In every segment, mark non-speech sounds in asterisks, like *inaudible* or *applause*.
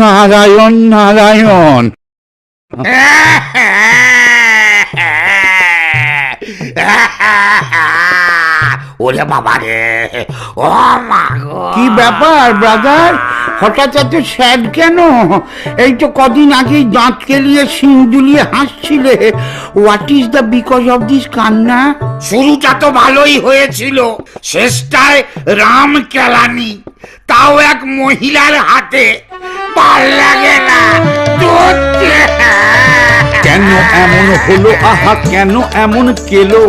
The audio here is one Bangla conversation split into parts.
নারায়ণ নারায়ণ। ওরে বাবা রে। ও মা কি ব্যাপার ব্রাদার হঠাৎ এত স্যাড কেন? এই তো কদিন আগেই দাঁত কেলিয়ে সিং দুলিয়ে হাসছিলে। What is the because of this কান্না? শুরুটা তো ভালোই হয়েছিল। শেষটায় রাম কেলানি। তাও এক মহিলার হাতে। ভালো লাগে না ধরতে। কেন এমন হলো? আহা কেন এমন কেলো?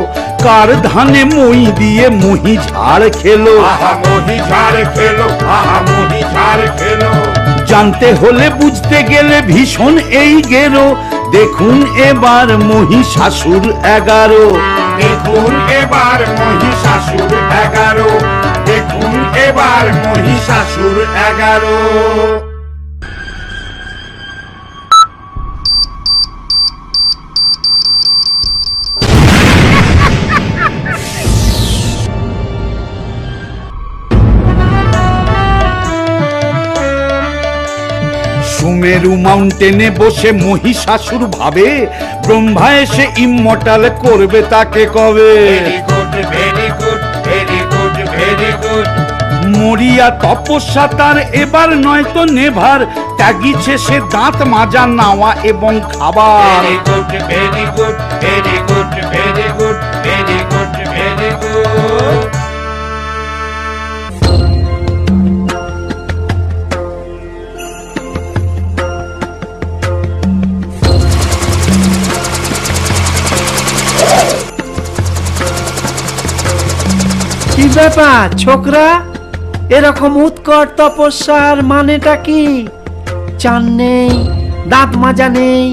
কার ধানে মই দিয়ে মহি ঝাড় খেলো? আহা মোহি ঝাড় খেলো আহা মোহি ঝাড় খেলো। জানতে হলে বুঝতে গেলে ভীষণ এই গেরো। দেখুন এবার মহি শাশুর এগারো। দেখুন এবার মহিষাসুর এগারো। দেখুন এবার মহিষাসুর এগারো। সুমেরু মাউন্টেনে বসে মহিষাসুর ভাবে ব্রহ্মা এসে ইমমর্টাল করবে তাকে কবে? মরিয়া তপস্যা তার এবার নয়তো নেভার ত্যাগিছে সে দাঁত মাজা নাওয়া এবং খাবার। Very good very good very good very good very কি ব্যাপার, ছোকরা? এরকম উৎকট তপস্যার মানেটা কি? চান নেই, দাঁত মাজা নেই,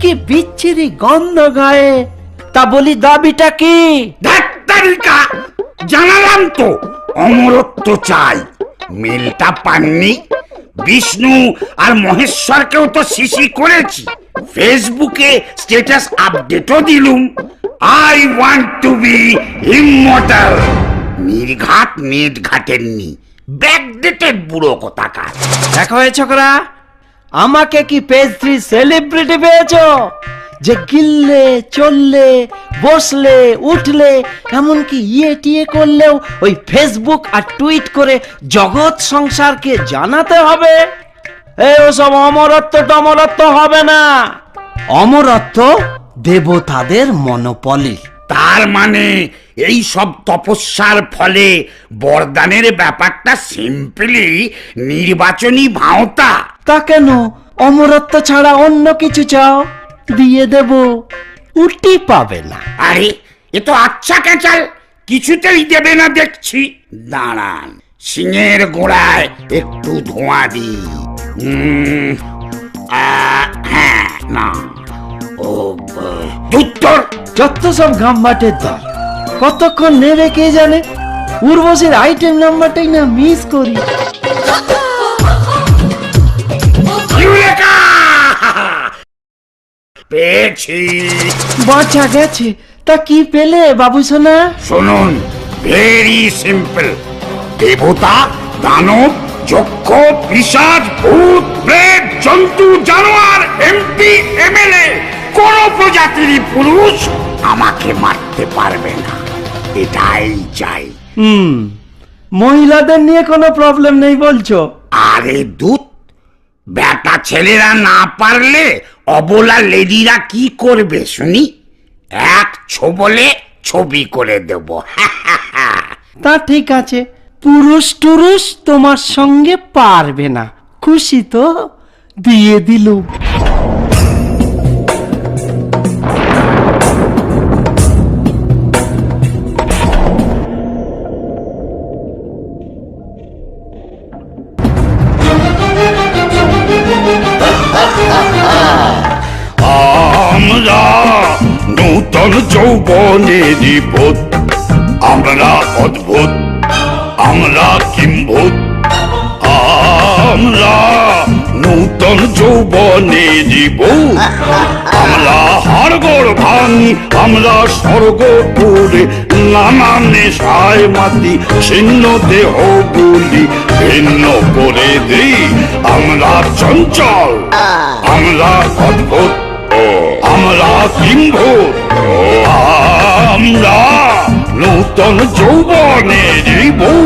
কি বিচ্ছিরি গন্ধ গায়ে? তা বলি দাবিটা কি? ডাক্তারিকা, জানালাম তো, অমরত্ব চাই। মিলটা পাননি, বিষ্ণু আর মহেশ্বরকেও তো শিশি করেছি। ফেসবুকে স্ট্যাটাস আপডেটও দিলুম। I want to be immortal নির্ঘাত নেট ঘাটেননি ব্যাকডেটেড বুড়ো কোথাকার। দেখো এ ছোকরা আমাকে কি পেজ থ্রি সেলিব্রিটি পেয়েছ? যে গিললে চললে বসলে উঠলে এমনকি ইয়ে টিয়ে করলেও ওই ফেসবুক আর টুইট করে জগৎ সংসারকে জানাতে হবে? এই ওসব অমরত্ব টমরত্ব হবে না। অমরত্ব দেবতাদের মনোপলি। তার মানে এই সব তপস্যার ফলে বরদানের ব্যাপারটা সিম্পলি নির্বাচনী ভাওতা। তা কেন? অমরত্ব ছাড়া অন্য কিছু চাও? দিয়ে দেব। উটি পাবে না। আরে এ তো আচ্ছা কেচাল কিছুতেই দেবে না দেখছি। দাঁড়ান সিংহের গোড়ায় একটু ধোঁয়া দি হ্যাঁ না। ও যত সব ঘাম গাম্বাটের দল। কতক্ষণ নেবে কে জানে? উর্বশীর আইটেম নাম্বারটাই না মিস করি। পেয়েছি। বাঁচা গেছে। তা কি পেলে বাবু সোনা? শুনুন ভেরি সিম্পল দেবতা দানব যক্ষ পিসাজ ভূত প্রেত জন্তু জানোয়ার এমপি এমএলএ কোন প্রজাতির পুরুষ আমাকে মারতে পারবে না। এটাই চাই। হুম মহিলাদের নিয়ে কোনো প্রবলেম নেই বলছো? আরে দূত বেটা ছেলেরা না পারলে অবলা লেডিরা কি করবে শুনি? এক ছোবলে ছবি করে দেব। *laughs* তা ঠিক আছে পুরুষ টুরুষ তোমার সঙ্গে পারবে না। খুশি তো? দিয়ে দিলুম। নূতন যৌবনের বোধ আমরা অদ্ভুত, আমরা কিম্ভূত। আমরা নূতন যৌবনে বউ আমরা হাড়গোড় ভাঙি, আমরা স্বর্গ করে নানা নেশায় মাতি, ছিন্ন দেহ গুলি ভিন্ন করে দিই। আমরা চঞ্চল, আমরা অদ্ভুত। কিম্ভূত আমরা নূতন যৌবনের বউ